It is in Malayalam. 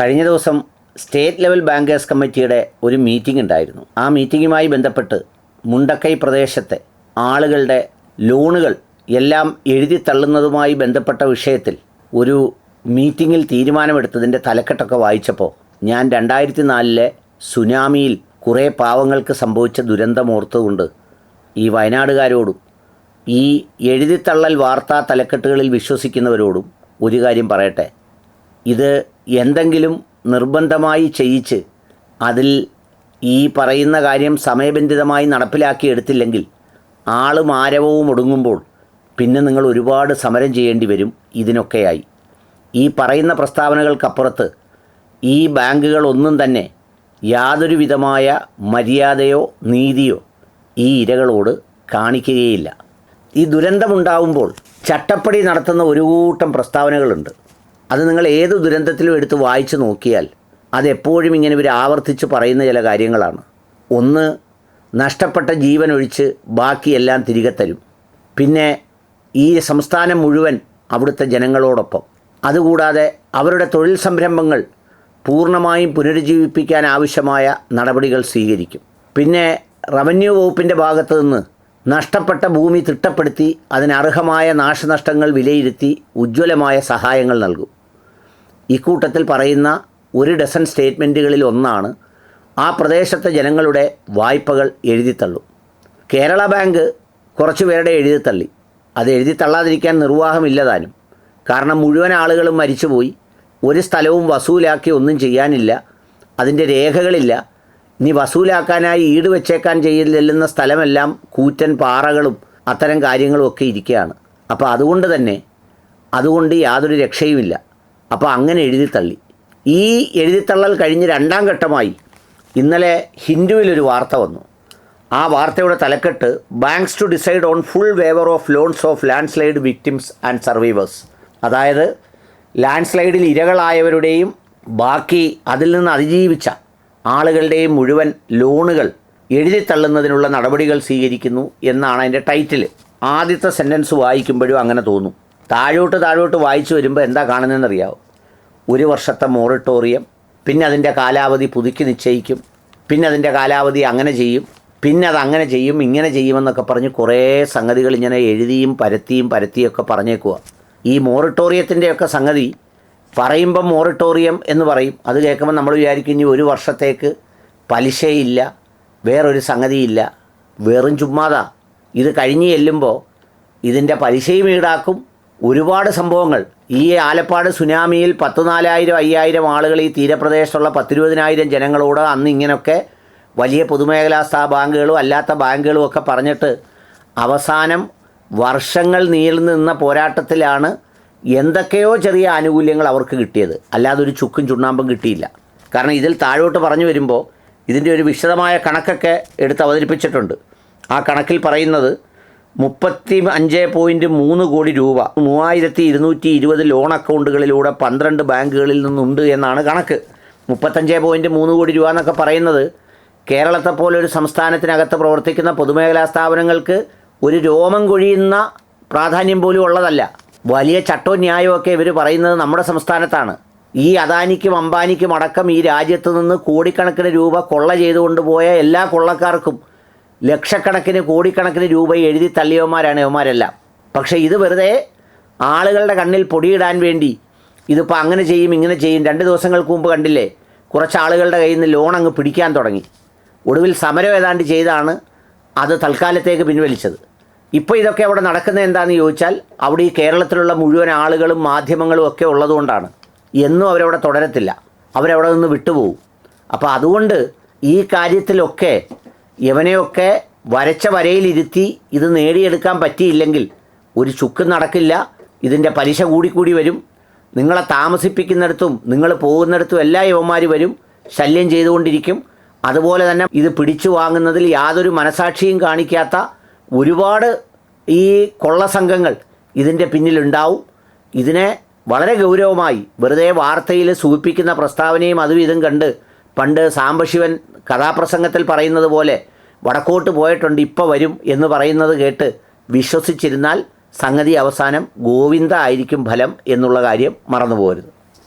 കഴിഞ്ഞ ദിവസം സ്റ്റേറ്റ് ലെവൽ ബാങ്കേഴ്സ് കമ്മിറ്റിയുടെ ഒരു മീറ്റിംഗ് ഉണ്ടായിരുന്നു. ആ മീറ്റിങ്ങുമായി ബന്ധപ്പെട്ട് മുണ്ടക്കൈ പ്രദേശത്തെ ആളുകളുടെ ലോണുകൾ എല്ലാം എഴുതി തള്ളുന്നതുമായി ബന്ധപ്പെട്ട വിഷയത്തിൽ ഒരു മീറ്റിങ്ങിൽ തീരുമാനമെടുത്തതിന്റെ തലക്കെട്ടൊക്കെ വായിച്ചപ്പോൾ ഞാൻ രണ്ടായിരത്തി നാലിലെ സുനാമിയിൽ കുറേ പാവങ്ങൾക്ക് സംഭവിച്ച ദുരന്തമോർത്തുകൊണ്ട് ഈ വയനാടുകാരോടും ഈ എഴുതിത്തള്ളൽ വാർത്താ തലക്കെട്ടുകളിൽ വിശ്വസിക്കുന്നവരോടും ഒരു കാര്യം പറയട്ടെ. ഇത് എന്തെങ്കിലും നിർബന്ധമായി ചെയ്യിച്ച് അതിൽ ഈ പറയുന്ന കാര്യം സമയബന്ധിതമായി നടപ്പിലാക്കിയെടുത്തില്ലെങ്കിൽ ആളും ആരവവും ഒടുങ്ങുമ്പോൾ പിന്നെ നിങ്ങൾ ഒരുപാട് സമരം ചെയ്യേണ്ടി വരും ഇതിനൊക്കെയായി. ഈ പറയുന്ന പ്രസ്താവനകൾക്കപ്പുറത്ത് ഈ ബാങ്കുകൾ ഒന്നും തന്നെ യാതൊരു വിധമായ മര്യാദയോ നീതിയോ ഈ ഇരകളോട് കാണിക്കുകയില്ല. ഈ ദുരന്തമുണ്ടാവുമ്പോൾ ചട്ടപ്പടി നടത്തുന്ന ഒരു കൂട്ടം പ്രസ്താവനകളുണ്ട്. അത് നിങ്ങൾ ഏത് ദുരന്തത്തിലും എടുത്ത് വായിച്ചു നോക്കിയാൽ അതെപ്പോഴും ഇങ്ങനെ ഇവർ ആവർത്തിച്ച് പറയുന്ന ചില കാര്യങ്ങളാണ്. ഒന്ന് നഷ്ടപ്പെട്ട ജീവൻ ഒഴിച്ച് ബാക്കിയെല്ലാം തിരികെ തരും. പിന്നെ ഈ സംസ്ഥാനം മുഴുവൻ അവിടുത്തെ ജനങ്ങളോടൊപ്പം. അതുകൂടാതെ അവരുടെ തൊഴിൽ സംരംഭങ്ങൾ പൂർണമായും പുനരുജ്ജീവിപ്പിക്കാൻ ആവശ്യമായ നടപടികൾ സ്വീകരിക്കും. പിന്നെ റവന്യൂ വകുപ്പിന്റെ ഭാഗത്തു നിന്ന് നഷ്ടപ്പെട്ട ഭൂമി തിട്ടപ്പെടുത്തി അതിനർഹമായ നാശനഷ്ടങ്ങൾ വിലയിരുത്തി ഉജ്ജ്വലമായ സഹായങ്ങൾ നൽകും. ഇക്കൂട്ടത്തിൽ പറയുന്ന ഒരു ഡസൻ സ്റ്റേറ്റ്മെന്റുകളിൽ ഒന്നാണ് ആ പ്രദേശത്തെ ജനങ്ങളുടെ വായ്പകൾ എഴുതിത്തള്ളും. കേരള ബാങ്ക് കുറച്ചുപേരുടെ എഴുതിത്തള്ളി. അത് എഴുതിത്തള്ളാതിരിക്കാൻ നിർവാഹമില്ലതാനും കാരണം മുഴുവൻ ആളുകളും മരിച്ചുപോയി ഒരു സ്ഥലവും വസൂലാക്കി ഒന്നും ചെയ്യാനില്ല അതിന്റെ രേഖകളില്ല ഇനി വസൂലാക്കാനായി ഈട് വെച്ചേക്കാൻ ചെയ്യില്ലെന്ന സ്ഥലമെല്ലാം കൂറ്റൻ പാറകളും അത്തരം കാര്യങ്ങളും ഒക്കെ ഇരിക്കുകയാണ് അപ്പോൾ അതുകൊണ്ട് തന്നെ അതുകൊണ്ട് യാതൊരു രക്ഷയുമില്ല. അപ്പോൾ അങ്ങനെ എഴുതിത്തള്ളി. ഈ എഴുതിത്തള്ളൽ കഴിഞ്ഞ് രണ്ടാം ഘട്ടമായി ഇന്നലെ ഹിന്ദുവിലൊരു വാർത്ത വന്നു. ആ വാർത്തയുടെ തലക്കെട്ട് banks to decide on full waiver of loans of landslide victims and survivors അതായത് ലാൻഡ് സ്ലൈഡിൽ ഇരകളായവരുടെയും ബാക്കി അതിൽ നിന്ന് അതിജീവിച്ച ആളുകളുടെയും മുഴുവൻ ലോണുകൾ എഴുതിത്തള്ളുന്നതിനുള്ള നടപടികൾ സ്വീകരിക്കുന്നു എന്നാണ് അതിന്റെ ടൈറ്റിൽ ആദ്യത്തെ സെന്റൻസ് വായിക്കുമ്പോഴും അങ്ങനെ തോന്നും. താഴോട്ട് താഴോട്ട് വായിച്ചു വരുമ്പോൾ എന്താ കാണുന്നതെന്നറിയാവും? ഒരു വർഷത്തെ മോറട്ടോറിയം പിന്നെ അതിന്റെ കാലാവധി പുതുക്കി നിശ്ചയിക്കും പിന്നെ അതിന്റെ കാലാവധി അങ്ങനെ ചെയ്യും പിന്നെ അത് അങ്ങനെ ചെയ്യും ഇങ്ങനെ ചെയ്യുമെന്നൊക്കെ പറഞ്ഞ് കുറേ സംഗതികൾ ഇങ്ങനെ എഴുതിയും പരത്തിയും പരത്തിയൊക്കെ പറഞ്ഞേക്കുക ഈ മോറിട്ടോറിയത്തിന്റെയൊക്കെ സംഗതി പറയുമ്പം മോറിട്ടോറിയം എന്ന് പറയും. അത് കേൾക്കുമ്പോൾ നമ്മൾ വിചാരിക്കും ഇനി ഒരു വർഷത്തേക്ക് പലിശയില്ല വേറൊരു സംഗതിയില്ല. വെറും ചുമ്മാതാ. ഇത് കഴിഞ്ഞ് ചെല്ലുമ്പോൾ ഇതിന്റെ പലിശയും ഈടാക്കും. ഒരുപാട് സംഭവങ്ങൾ. ഈ ആലപ്പാട് സുനാമിയിൽ പത്ത് നാലായിരം അയ്യായിരം ആളുകൾ ഈ തീരപ്രദേശത്തുള്ള പത്തിരുപതിനായിരം ജനങ്ങളോട് അന്ന് ഇങ്ങനെയൊക്കെ വലിയ പൊതുമേഖലാ ബാങ്കുകളും അല്ലാത്ത ബാങ്കുകളും ഒക്കെ പറഞ്ഞിട്ട് അവസാനം വർഷങ്ങൾ നീളുന്ന പോരാട്ടത്തിലാണ് എന്തൊക്കെയോ ചെറിയ ആനുകൂല്യങ്ങൾ അവർക്ക് കിട്ടിയത്. അല്ലാതെ ഒരു ചുക്കും ചുണ്ണാമ്പും കിട്ടിയില്ല. കാരണം ഇതിൽ താഴോട്ട് പറഞ്ഞു വരുമ്പോൾ ഇതിന്റെ ഒരു വിശദമായ കണക്കൊക്കെ എടുത്ത് അവതരിപ്പിച്ചിട്ടുണ്ട്. ആ കണക്കിൽ പറയുന്നത് മുപ്പത്തി അഞ്ച് പോയിന്റ് മൂന്ന് കോടി രൂപ മൂവായിരത്തി ഇരുന്നൂറ്റി ഇരുപത് ലോൺ അക്കൗണ്ടുകളിലൂടെ പന്ത്രണ്ട് ബാങ്കുകളിൽ നിന്നുണ്ട് എന്നാണ് കണക്ക്. മുപ്പത്തഞ്ച് പോയിന്റ് മൂന്ന് കോടി രൂപ എന്നൊക്കെ പറയുന്നത് കേരളത്തെ പോലെ ഒരു സംസ്ഥാനത്തിനകത്ത് പ്രവർത്തിക്കുന്ന പൊതുമേഖലാ സ്ഥാപനങ്ങൾക്ക് ഒരു രോമം കൊഴിയുന്ന പ്രാധാന്യം പോലും ഉള്ളതല്ല. വലിയ ചട്ടവും ന്യായമൊക്കെ ഇവർ പറയുന്നത് നമ്മുടെ സംസ്ഥാനത്താണ്. ഈ അദാനിക്കും അംബാനിക്കും അടക്കം ഈ രാജ്യത്ത് നിന്ന് കോടിക്കണക്കിന് രൂപ കൊള്ള ചെയ്തുകൊണ്ട് പോയ എല്ലാ കൊള്ളക്കാർക്കും ലക്ഷക്കണക്കിന് കോടിക്കണക്കിന് രൂപ എഴുതി തള്ളിയവന്മാരാണ് ഇവന്മാരെല്ലാം. പക്ഷേ ഇത് വെറുതെ ആളുകളുടെ കണ്ണിൽ പൊടിയിടാൻ വേണ്ടി ഇതിപ്പോൾ അങ്ങനെ ചെയ്യും ഇങ്ങനെ ചെയ്യും. രണ്ട് ദിവസങ്ങൾക്ക് മുമ്പ് കണ്ടില്ലേ കുറച്ച് ആളുകളുടെ കയ്യിൽ നിന്ന് ലോൺ അങ്ങ് പിടിക്കാൻ തുടങ്ങി. ഒടുവിൽ സമരം ഏതാണ്ട് ചെയ്താണ് അത് തൽക്കാലത്തേക്ക് പിൻവലിച്ചത്. ഇപ്പോൾ ഇതൊക്കെ അവിടെ നടക്കുന്നത് എന്താണെന്ന് ചോദിച്ചാൽ അവിടെ ഈ കേരളത്തിലുള്ള മുഴുവൻ ആളുകളും മാധ്യമങ്ങളും ഒക്കെ ഉള്ളതുകൊണ്ടാണ്. എന്നും അവരവിടെ തുടരത്തില്ല. അവരവിടെ നിന്ന് വിട്ടുപോകും. അപ്പോൾ അതുകൊണ്ട് ഈ കാര്യത്തിലൊക്കെ ഇവനെയൊക്കെ വരച്ച വരയിലിരുത്തി ഇത് നേടിയെടുക്കാൻ പറ്റിയില്ലെങ്കിൽ ഒരു ചുക്ക് നടക്കില്ല. ഇതിന്റെ പലിശ കൂടിക്കൂടി വരും. നിങ്ങളെ താമസിപ്പിക്കുന്നിടത്തും നിങ്ങൾ പോകുന്നിടത്തും എല്ലാ യുവന്മാർ വരും. ശല്യം ചെയ്തുകൊണ്ടിരിക്കും. അതുപോലെ തന്നെ ഇത് പിടിച്ചു വാങ്ങുന്നതിൽ യാതൊരു മനസാക്ഷിയും കാണിക്കാത്ത ഒരുപാട് ഈ കൊള്ള സംഘങ്ങൾ ഇതിന്റെ പിന്നിലുണ്ടാവും. ഇതിനെ വളരെ ഗൗരവമായി വെറുതെ വാർത്തയിൽ സൂചിപ്പിക്കുന്ന പ്രസ്താവനയും അതും ഇതും കണ്ട് പണ്ട് സാംബശിവൻ കഥാപ്രസംഗത്തിൽ പറയുന്നത് പോലെ വടക്കോട്ട് പോയിട്ടുണ്ട് ഇപ്പോൾ വരും എന്ന് പറയുന്നത് കേട്ട് വിശ്വസിച്ചിരുന്നാൽ സംഗതി അവസാനം ഗോവിന്ദ ആയിരിക്കും ഫലം എന്നുള്ള കാര്യം മറന്നു പോകരുത്